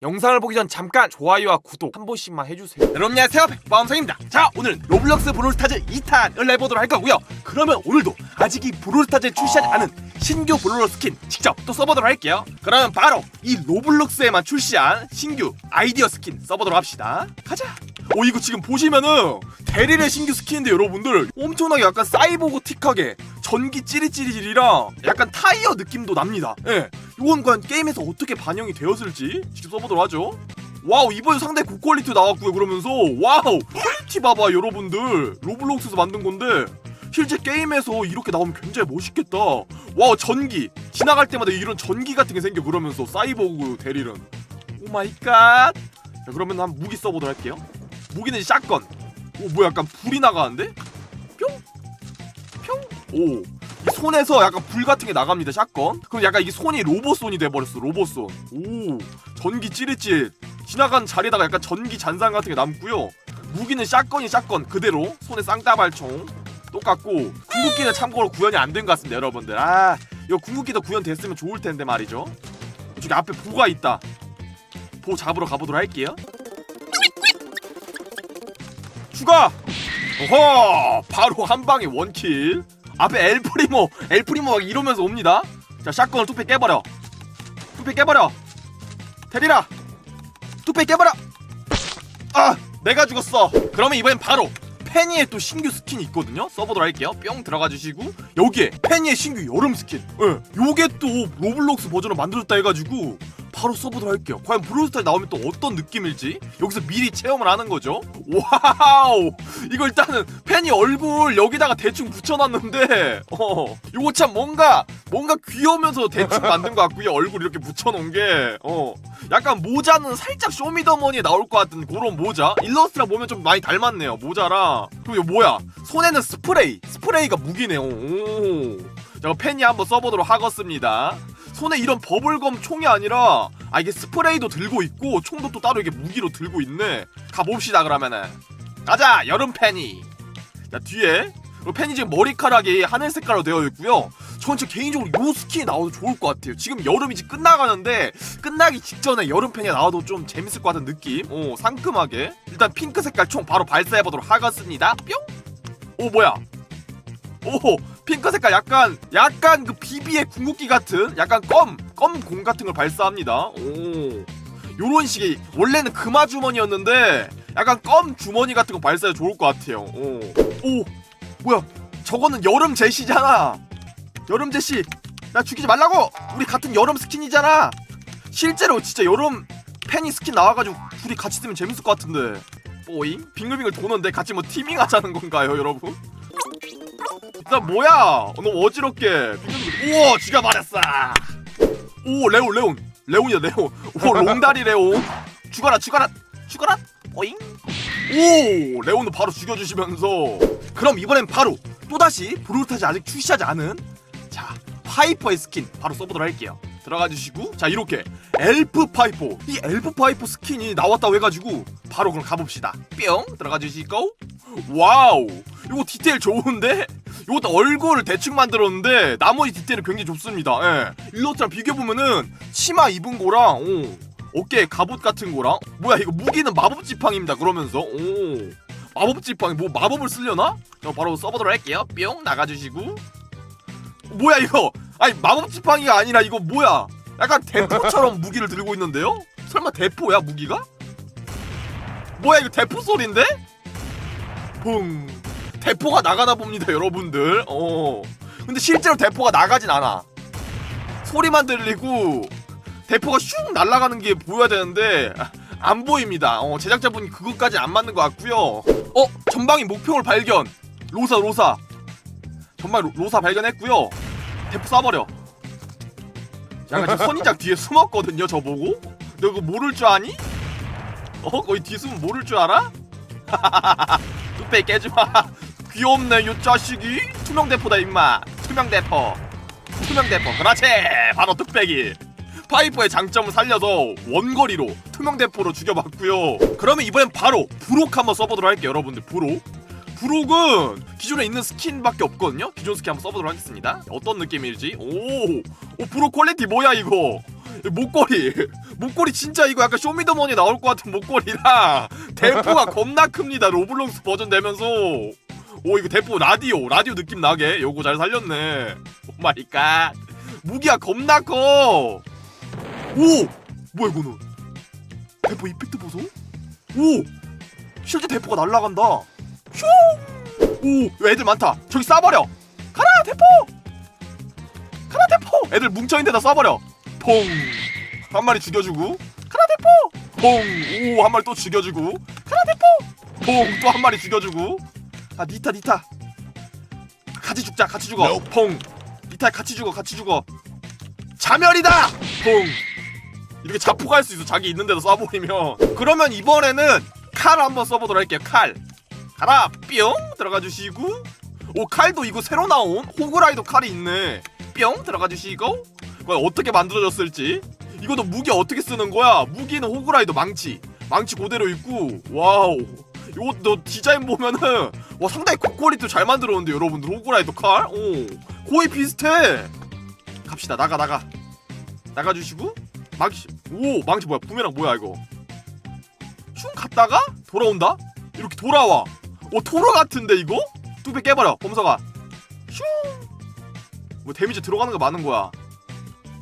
영상을 보기 전 잠깐 좋아요와 구독 한 번씩만 해주세요. 여러분 안녕하세요 백범성입니다. 자 오늘은 로블록스 브롤스타즈 2탄을 해보도록 할 거고요. 그러면 오늘도 아직 이 브롤스타즈에 출시하지 않은 신규 브롤러 스킨 직접 또 써보도록 할게요. 그러면 바로 이 로블록스에만 출시한 신규 아이디어 스킨 써보도록 합시다. 가자! 오 이거 지금 보시면은 대리의 신규 스킨인데 여러분들 엄청나게 약간 사이보그틱하게 전기 찌릿찌릿이랑 약간 타이어 느낌도 납니다. 예 이건 과연 게임에서 어떻게 반영이 되었을지 직접 써보도록 하죠. 와우 이번에 상당히 고퀄리티 나왔고요 그러면서. 와우 퀄리티 봐봐 여러분들. 로블록스에서 만든 건데 실제 게임에서 이렇게 나오면 굉장히 멋있겠다. 와우 전기. 지나갈 때마다 이런 전기 같은 게 생겨 그러면서. 사이보그 대리는 오마이갓. 자 그러면 한 무기 써보도록 할게요. 무기는 샷건. 오 뭐야 약간 불이 나가는데? 뿅 뿅오. 이 손에서 약간 불 같은 게 나갑니다 샷건. 그럼 약간 이게 손이 로봇손이 돼버렸어 로봇손. 오 전기 찌릿찌릿. 지나간 자리에다가 약간 전기 잔상 같은 게 남고요. 무기는 샷건이 샷건 그대로. 손에 쌍따발총 똑같고 궁극기는 참고로 구현이 안 된 것 같습니다 여러분들. 아 이거 궁극기도 구현됐으면 좋을 텐데 말이죠. 저기 앞에 보가 있다. 보 잡으러 가보도록 할게요. 추가! 어허! 바로 한 방에 원킬 앞에 엘프리모 엘프리모 막 이러면서 옵니다. 자 샷건을 뚝배 깨버려. 뚝배 깨버려. 테리라! 뚝배 깨버려! 아 내가 죽었어. 그러면 이번엔 바로 페니의 또 신규 스킨이 있거든요. 써보도록 할게요. 뿅 들어가 주시고 여기에 페니의 신규 여름 스킨. 예 요게 또 로블록스 버전을 만들었다 해가지고 바로 써보도록 할게요. 과연 브롤스타에 나오면 또 어떤 느낌일지 여기서 미리 체험을 하는 거죠. 와우! 이거 일단은 팬이 얼굴 여기다가 대충 붙여놨는데 어 요거 참 뭔가 뭔가 귀여우면서 대충 만든 것 같고요. 얼굴 이렇게 붙여놓은 게 어. 약간 모자는 살짝 쇼미더머니에 나올 것 같은 그런 모자? 일러스트랑 보면 좀 많이 닮았네요 모자랑. 그리고 이거 뭐야? 손에는 스프레이. 스프레이가 무기네요. 오. 자, 팬이 한번 써보도록 하겠습니다 손에 이런 버블검 총이 아니라 아 이게 스프레이도 들고 있고 총도 또 따로 이게 무기로 들고 있네. 가봅시다 그러면은. 가자 여름 팬이 자 뒤에 팬이 지금 머리카락이 하늘 색깔로 되어 있고요. 전 진짜 개인적으로 요 스킨이 나와도 좋을 것 같아요. 지금 여름이 이제 끝나가는데 끝나기 직전에 여름 팬이 나와도 좀 재밌을 것 같은 느낌. 오 상큼하게. 일단 핑크 색깔 총 바로 발사해보도록 하겠습니다. 뿅 오 뭐야? 오 핑크 색깔 약간 약간 그 비비의 궁극기 같은 약간 껌 껌 공 같은 걸 발사합니다. 오 요런 식의 원래는 금화 주머니였는데 약간 껌 주머니 같은 거 발사해 좋을 것 같아요. 오, 오 뭐야 저거는 여름 제시잖아. 여름 제시 나 죽이지 말라고. 우리 같은 여름 스킨이잖아. 실제로 진짜 여름 팬이 스킨 나와가지고 둘이 같이 쓰면 재밌을 것 같은데. 뽀잉 빙글빙글 도는데 같이 뭐 티밍 하자는 건가요, 여러분? 나 뭐야? 어, 너무 어지럽게. 우와, 쥐가 말했어. 오, 레온, 레온. 레온이야, 레온. 오, 롱다리 레온. 죽어라, 죽어라, 죽어라. 오잉. 오, 레온도 바로 죽여주시면서. 그럼 이번엔 바로 또다시 브롤타지 아직 출시하지 않은 자, 파이퍼의 스킨 바로 써보도록 할게요. 들어가 주시고 자 이렇게 엘프 파이퍼 이 엘프 파이퍼 스킨이 나왔다고 해가지고 바로 그럼 가봅시다 뿅 들어가 주시고 와우 이거 디테일 좋은데 이것도 얼굴을 대충 만들었는데 나머지 디테일은 굉장히 좋습니다. 예. 일러스트랑 비교해 보면은 치마 입은 거랑 오, 어깨에 갑옷 같은 거랑 뭐야 이거 무기는 마법 지팡입니다. 그러면서 오 마법 지팡이 뭐 마법을 쓰려나? 저 바로 써보도록 할게요. 뿅 나가주시고 뭐야 이거? 아니 마법 지팡이가 아니라 이거 뭐야? 약간 대포처럼 무기를 들고 있는데요? 설마 대포야 무기가? 뭐야 이거 대포 소리인데? 붕 대포가 나가나 봅니다 여러분들. 어. 근데 실제로 대포가 나가진 않아. 소리만 들리고 대포가 슝 날아가는 게 보여야 되는데 아, 안 보입니다. 어 제작자분이 그것까지 안 맞는 것 같고요. 어 전방위 목표물 발견. 로사 로사. 전방 로, 로사 발견했고요. 대포 쏴버려. 약간 지금 선인장 뒤에 숨었거든요 저보고. 너 그거 모를 줄 아니? 어 거기 뒤에 숨으면 모를 줄 알아? 뚝배 깨지마 귀엽네 요 자식이. 투명대포다 임마. 투명대포. 투명대포. 그렇지. 바로 뚝배기. 파이퍼의 장점을 살려서 원거리로 투명대포로 죽여봤고요. 그러면 이번엔 바로 브록 한번 써보도록 할게요 여러분들. 브록. 브록은 기존에 있는 스킨밖에 없거든요. 기존 스킨 한번 써보도록 하겠습니다. 어떤 느낌일지. 오, 오 브록 퀄리티 뭐야 이거? 이 목걸이. 목걸이 진짜 이거 약간 쇼미더머니 나올 것 같은 목걸이랑 대포가 겁나 큽니다 로블록스 버전 되면서 오 이거 대포 라디오. 라디오 느낌 나게. 요거 잘 살렸네. 오 마이 갓. 무기가 겁나 커오! 뭐야 이거는? 대포 이펙트 보소. 오! 실제 대포가 날아간다. 슝오 애들 많다. 저기 쏴버려. 가라 대포! 가라 대포! 애들 뭉쳐있는 데다 쏴버려. 퐁! 한 마리 죽여주고. 가라 대포! 퐁오한 마리 또 죽여주고. 가라 대포! 퐁! 또 한 마리 죽여주고 아 니타 니타. 같이 죽자 같이 죽어. 퐁. 니타 같이 죽어 같이 죽어. 자멸이다! 퐁. 이렇게 자폭할 수 있어 자기 있는 데도 쏴버리면. 그러면 이번에는 칼 한번 써보도록 할게요 칼. 가라 뿅! 들어가 주시고. 오 칼도 이거 새로 나온? 호그라이더 칼이 있네. 뿅! 들어가 주시고. 이거 어떻게 만들어졌을지. 이것도 무기 어떻게 쓰는 거야? 무기는 호그라이더 망치. 망치 그대로 있고. 와우 이것도 디자인 보면은 와 상당히 고퀄리티 잘 만들었는데 여러분들. 호그라이더 칼 오 거의 비슷해. 갑시다. 나가 나가. 나가주시고 망치 오 망치 뭐야? 부메랑 뭐야 이거? 슝 갔다가 돌아온다? 이렇게 돌아와. 오 토로 같은데 이거? 뚝배 깨버려 범서가. 슝뭐 데미지 들어가는 거 많은 거야.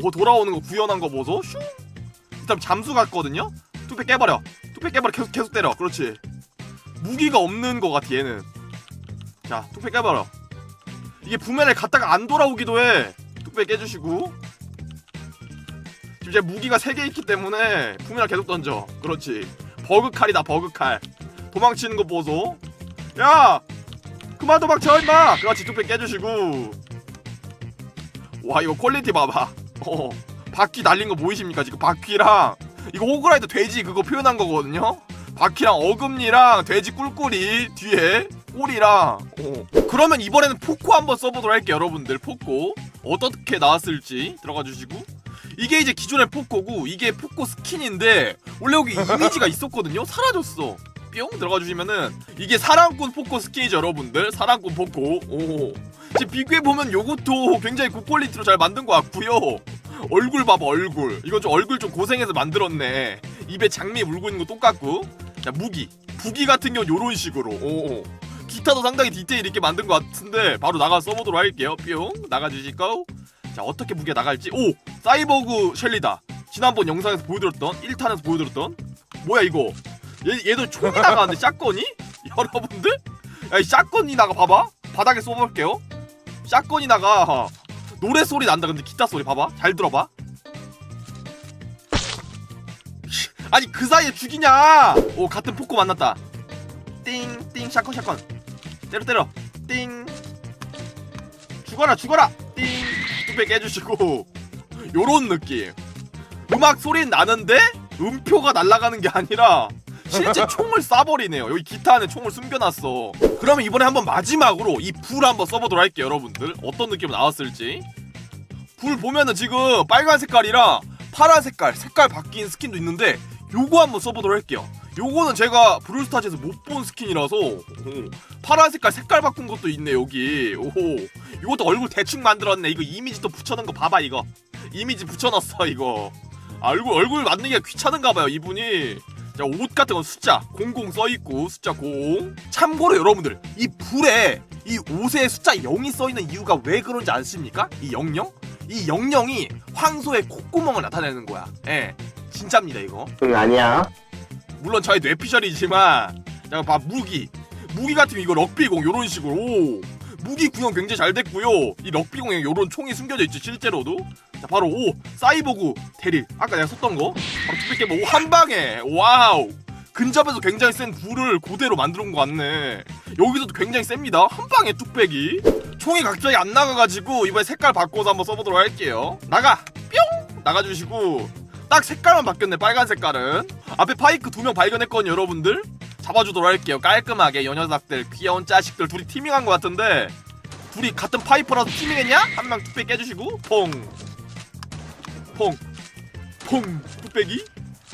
오 돌아오는 거 구현한 거 보소 슝! 일단 잠수 갔거든요? 뚝배 깨버려. 뚝배 깨버려. 계속 계속 때려. 그렇지 무기가 없는 거 같아 얘는. 자 뚝배 깨버려 이게 부메를 갔다가 안 돌아오기도 해. 뚝배 깨주시고. 지금 이제 무기가 3개 있기 때문에 부메를 계속 던져. 그렇지. 버그칼이다 버그칼. 도망치는 거 보소. 야! 그만 도망쳐 임마! 그렇지 뚝배 깨주시고. 와 이거 퀄리티 봐봐. 어 바퀴 날린 거 보이십니까 지금? 바퀴랑. 이거 호그라이더 돼지 그거 표현한 거거든요 바퀴랑 어금니랑 돼지 꿀꿀이 뒤에 꼬리랑 어. 그러면 이번에는 포코 한번 써보도록 할게요 여러분들. 포코. 어떻게 나왔을지 들어가 주시고. 이게 이제 기존의 포코고 이게 포코 스킨인데 원래 여기 이미지가 있었거든요. 사라졌어. 뿅! 들어가 주시면은 이게 사랑꾼 포코 스킨이죠 여러분들. 사랑꾼 포코. 오. 지금 비교해 보면 요것도 굉장히 고퀄리티로 잘 만든 것 같고요. 얼굴 봐봐 얼굴. 이거 좀 얼굴 좀 고생해서 만들었네. 입에 장미 물고 있는 거 똑같고 자 무기. 부기 같은 경우 요런 식으로. 오 기타도 상당히 디테일 있게 만든 것 같은데 바로 나가 써보도록 할게요. 뿅. 나가주시고. 자 어떻게 무기가 나갈지. 오! 사이버그 셸리다. 지난번 영상에서 보여드렸던 1탄에서 보여드렸던. 뭐야 이거? 얘, 얘도 총이 나가는데 샷건이? 여러분들? 야, 이 샷건이 나가 봐봐. 바닥에 쏘볼게요. 샷건이 나가. 노래 소리 난다 근데 기타 소리 봐봐. 잘 들어봐 아니 그 사이에 죽이냐? 오 같은 포코 만났다. 띵띵 샷건 샷건 때려 때려. 띵. 죽어라 죽어라. 띵. 뚝배 깨주시고. 요런 느낌. 음악 소리는 나는데 음표가 날아가는 게 아니라 실제 총을 쏴버리네요. 여기 기타 안에 총을 숨겨놨어. 그러면 이번에 한번 마지막으로 이 불 한번 써보도록 할게요 여러분들. 어떤 느낌으로 나왔을지. 불 보면은 지금 빨간 색깔이랑 파란 색깔 색깔 바뀐 스킨도 있는데 요거 한번 써보도록 할게요. 요거는 제가 브룰스타즈에서 못 본 스킨이라서 오, 파란 색깔 색깔 바꾼 것도 있네 여기. 오 이것도 얼굴 대충 만들었네. 이거 이미지 또 붙여놓은 거 봐봐 이거. 이미지 붙여놨어 이거. 아, 얼굴 얼굴 만들기가 귀찮은가 봐요 이분이. 자, 옷 같은 건 숫자. 00 써있고 숫자 0 참고로 여러분들 이 불에 이 옷에 숫자 0이 써있는 이유가 왜 그런지 아십니까? 이 00? 이 00이 황소의 콧구멍을 나타내는 거야. 예 진짜입니다 이거. 응 아니야. 물론 저의 뇌피셜이지만 자, 봐 무기. 무기 같은 거 이거 럭비공 요런 식으로. 오 무기 구형 굉장히 잘 됐고요. 이 럭비 공에 요런 총이 숨겨져 있죠 실제로도. 자 바로 오 사이보그 대릴. 아까 내가 썼던 거. 바로 투백게 뭐한 방에. 와우. 근접에서 굉장히 센 불을 그대로 만들어 온 것 같네. 여기서도 굉장히 셉니다. 한 방에 뚝배기. 총이 갑자기 안 나가가지고 이번에 색깔 바꿔서 한번 써보도록 할게요. 나가. 뿅! 나가주시고 딱 색깔만 바뀌었네 빨간 색깔은. 앞에 파이크 두 명 발견했거든요 여러분들. 잡아주도록 할게요. 깔끔하게 요 녀석들 귀여운 자식들. 둘이 티밍한 것 같은데. 둘이 같은 파이퍼라서 티밍했냐? 한 명 뚝배기 깨주시고 퐁. 퐁, 퐁, 뚝배기,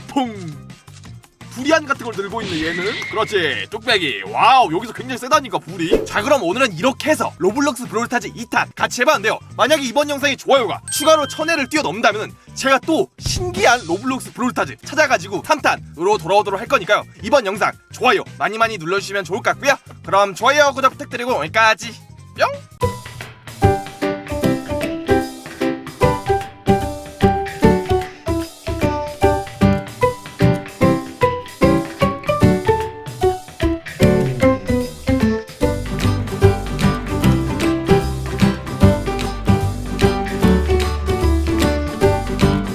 퐁, 두리안 같은 걸 들고 있는 얘는? 그렇지. 뚝배기. 와우 여기서 굉장히 세다니까 불이. 자 그럼 오늘은 이렇게 해서 로블록스 브롤스타즈 2탄 같이 해봤는데요. 만약에 이번 영상에 좋아요가 추가로 천회를 뛰어넘는다면 제가 또 신기한 로블록스 브롤스타즈 찾아가지고 3탄으로 돌아오도록 할 거니까요. 이번 영상 좋아요 많이 많이 눌러주시면 좋을 것 같고요. 그럼 좋아요 구독 부탁드리고 여기까지. 뿅